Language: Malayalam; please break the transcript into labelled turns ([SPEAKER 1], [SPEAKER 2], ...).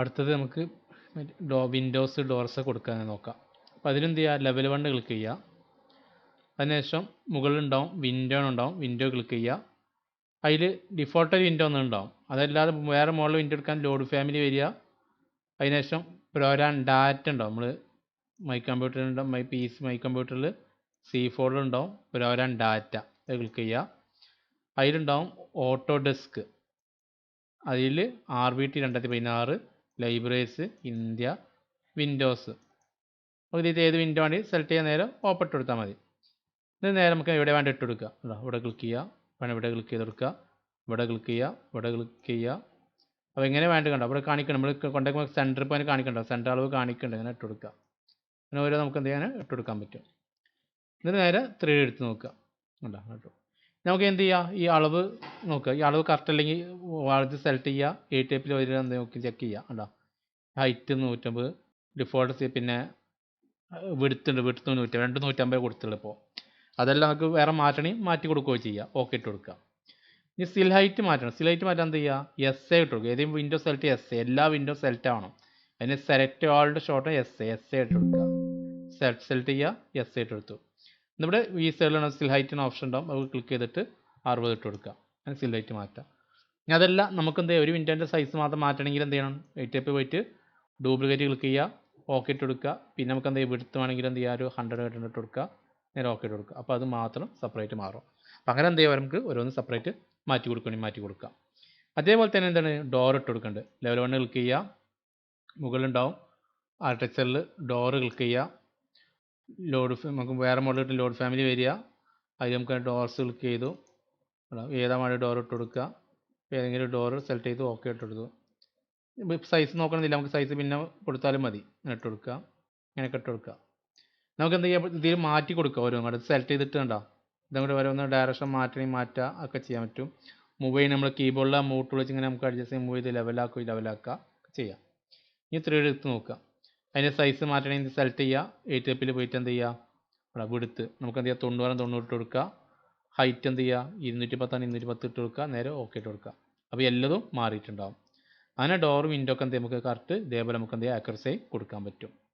[SPEAKER 1] അടുത്തത് നമുക്ക് ഡോ വിൻഡോസ് ഡോർസ് കൊടുക്കാൻ നോക്കാം. അപ്പോൾ അതിലെന്ത് ചെയ്യുക ലെവൽ വൺ ക്ലിക്ക് ചെയ്യുക അതിനുശേഷം മുകളിലുണ്ടാവും വിൻഡോ ഉണ്ടാവും വിൻഡോ ക്ലിക്ക് ചെയ്യുക അതിൽ ഡിഫോൾട്ട് വിൻഡോ ഒന്നും ഉണ്ടാവും. അതല്ലാതെ വേറെ മോഡൽ വിൻഡോ എടുക്കാൻ ലോഡ് ഫാമിലി വരിക. അതിനുശേഷം പ്രോഗ്രാം ഡാറ്റ ഉണ്ടാവും. നമ്മൾ മൈ കമ്പ്യൂട്ടറിലുണ്ടാവും മൈ പി സി മൈ കമ്പ്യൂട്ടറിൽ സി ഫോൾഡർ ഉണ്ടാവും. പ്രോഗ്രാം ഡാറ്റ അത് ക്ലിക്ക് ചെയ്യുക അതിലുണ്ടാവും ഓട്ടോ ഡെസ്ക് അതിൽ ആർ ബി ടി രണ്ടായിരത്തി പതിനാറ്. ലൈബ്രറീസ് ഇന്ത്യ വിൻഡോസ് അപ്പോൾ ഇത് ഏത് വിൻഡോ ആണ്? സെലക്ട് ചെയ്യാൻ നേരം ഓപ്പൺ ഇട്ട് കൊടുത്താൽ മതി. ഇത് നേരെ നമുക്ക് എവിടെ വേണ്ട ഇട്ട് കൊടുക്കുക ഇവിടെ ക്ലിക്ക് ചെയ്യുക. വേണം ഇവിടെ ക്ലിക്ക് ചെയ്ത് കൊടുക്കുക. ഇവിടെ ക്ലിക്ക് ചെയ്യുക. ഇവിടെ ക്ലിക്ക് ചെയ്യുക. അപ്പോൾ എങ്ങനെ വേണ്ട കണ്ടോ? അവിടെ കാണിക്കണം നമ്മൾ കൊണ്ടുപോയി സെന്റർ പോയിന്റ് കാണിക്കണ്ടോ? സെന്റർ അളവ് കാണിക്കണ്ട? ഇങ്ങനെ ഇട്ട് കൊടുക്കുക. അങ്ങനെ ഓരോ നമുക്ക് എന്ത് ചെയ്യാൻ ഇട്ട് കൊടുക്കാൻ പറ്റും. എന്നിട്ട് നേരെ ത്രീ എടുത്ത് നോക്കുക. ഉണ്ടോ കേട്ടോ നമുക്ക് എന്ത് ചെയ്യുക ഈ അളവ് നോക്കുക. ഈ അളവ് കറക്റ്റ് അല്ലെങ്കിൽ വളച്ച് സെലക്ട് ചെയ്യുക. എ ടൈപ്പിൽ വരിക നോക്കി ചെക്ക് ചെയ്യുക. കണ്ടോ? ഹൈറ്റ് നൂറ്റമ്പത്. ഡിഫോൾട്ട് പിന്നെ വിടുത്തുണ്ട് വിടുത്ത് നൂറ്റമ്പത്. രണ്ട് നൂറ്റമ്പത് കൊടുത്തുള്ളൂ ഇപ്പോൾ അതെല്ലാം നമുക്ക് വേറെ മാറ്റണമെങ്കിൽ മാറ്റി കൊടുക്കുകയോ ചെയ്യുക ഓക്കെ ഇട്ട് കൊടുക്കുക. ഇനി സിൽ ഹൈറ്റ് മാറ്റണം. സിൽ ഹൈറ്റ് മാറ്റാൻ എന്ത് ചെയ്യുക എസ് എ ഇട്ട് കൊടുക്കുക. ഏതെങ്കിലും വിൻഡോ സെലക്ട് എസ് എ എല്ലാ വിൻഡോ സെലക്ട് ആവണം. അതിന് സെലക്ട് ആളുടെ short S A S A ഇട്ട് കൊടുക്കുക. സെലക്ട് സെലക്ട് ചെയ്യുക. എസ് എ ഇട്ട് കൊടുത്തു. ഇവിടെ ഈ സൈഡിലാണ് സ്റ്റിൽ ഹൈറ്റിന് ഓപ്ഷൻ ഉണ്ടാവും. അത് ക്ലിക്ക് ചെയ്തിട്ട് അറുപത് ഇട്ട് കൊടുക്കുക. അങ്ങനെ ഹൈറ്റ് മാറ്റാം. ഇനി അതല്ല നമുക്ക് എന്ത് ഒരു വിൻഡോന്റെ സൈസ് മാത്രം മാറ്റണമെങ്കിൽ എന്ത് ചെയ്യണം? എയ്റ്റ് എപ്പ് പോയിട്ട് ഡ്യൂപ്ലിക്കേറ്റ് ക്ലിക്ക് ചെയ്യുക ഓക്കെ ഇട്ട് കൊടുക്കുക. പിന്നെ നമുക്ക് എന്ത് വിടുത്ത് വേണമെങ്കിൽ എന്ത് ചെയ്യുക ഒരു ഹൺഡ്രഡ് ഹൺഡ്രഡ് ഇട്ട് കൊടുക്കുക. നേരെ ഓക്കെ ഇട്ട് കൊടുക്കുക. അപ്പോൾ അത് മാത്രം സെപ്പറേറ്റ് മാറും. അപ്പം അങ്ങനെ എന്ത് ചെയ്യുക നമുക്ക് ഓരോന്ന് സെപ്പറേറ്റ് മാറ്റി കൊടുക്കണമെങ്കിൽ മാറ്റി കൊടുക്കാം. അതേപോലെ തന്നെ എന്താണ്? ഡോർ ഇട്ട് കൊടുക്കേണ്ടത് ലെവൽ വണ്ണ് ക്ലിക്ക് ചെയ്യുക. മുകളിലുണ്ടാവും ആർട്ടിക്ചറിൽ ഡോറ് ക്ലിക്ക് ചെയ്യുക. ലോഡ് നമുക്ക് വേറെ മോഡൽ കിട്ടും ലോഡ് ഫാമിലി വരിക. അതിൽ നമുക്ക് ഡോർസ് ക്ലിക്ക് ചെയ്തു. ഏതാ വേണ്ടി ഡോർ ഇട്ട് കൊടുക്കുക ഏതെങ്കിലും ഡോർ സെലക്ട് ചെയ്ത് ഓക്കെ ഇട്ട് കൊടുത്തു. സൈസ് നോക്കണമെന്നില്ല നമുക്ക് സൈസ് പിന്നെ കൊടുത്താലും മതി. ഇങ്ങനെ ഇട്ട് കൊടുക്കുക ഇങ്ങനെയൊക്കെ ഇട്ട് കൊടുക്കുക നമുക്ക് എന്ത് ചെയ്യാം? ഇതിൽ മാറ്റി കൊടുക്കുക ഓരോ അങ്ങോട്ട് സെലക്ട് ചെയ്തിട്ട് കണ്ടോ? ഇതങ്ങോട്ട് ഓരോന്ന് ഡയറക്ഷൻ മാറ്റണമെങ്കിൽ മാറ്റുക ഒക്കെ ചെയ്യാൻ പറ്റും. ചെയ്യണം നമ്മൾ കീബോർഡിൽ മൂട്ട് വിളിച്ച് ഇങ്ങനെ നമുക്ക് അഡ്ജസ്റ്റ് ചെയ്ത് മൂവ് ചെയ്ത് ലെവലാക്കുക ലെവലാക്കുക ചെയ്യാം. ഇനി ത്രീ എടുത്ത് നോക്കുക അതിന്റെ സൈസ് മാറ്റണമെങ്കിൽ സെലക്ട് ചെയ്യുക? എയ്റ്റ് എപ്പിൽ പോയിട്ട് എന്ത് ചെയ്യുക? അവിടെ വിടുത്ത്. നമുക്ക് എന്ത് ചെയ്യുക? തൊണ്ണൂറാണ് തൊണ്ണൂറ് ഇട്ട് കൊടുക്കുക. ഹൈറ്റ് എന്ത് ചെയ്യുക? ഇരുന്നൂറ്റി പത്താണ് ഇരുന്നൂറ്റി പത്ത് ഇട്ട് കൊടുക്കുക. നേരെ ഓക്കെ ഇട്ട് കൊടുക്കുക. അപ്പോൾ എല്ലതും മാറിയിട്ടുണ്ടാവും. അങ്ങനെ ഡോർ വിൻഡോ ഒക്കെ എന്ത് നമുക്ക് കറക്റ്റ് ഇതേപോലെ നമുക്ക് എന്ത് ചെയ്യുക? ആക്യുറസി കൊടുക്കാൻ പറ്റും.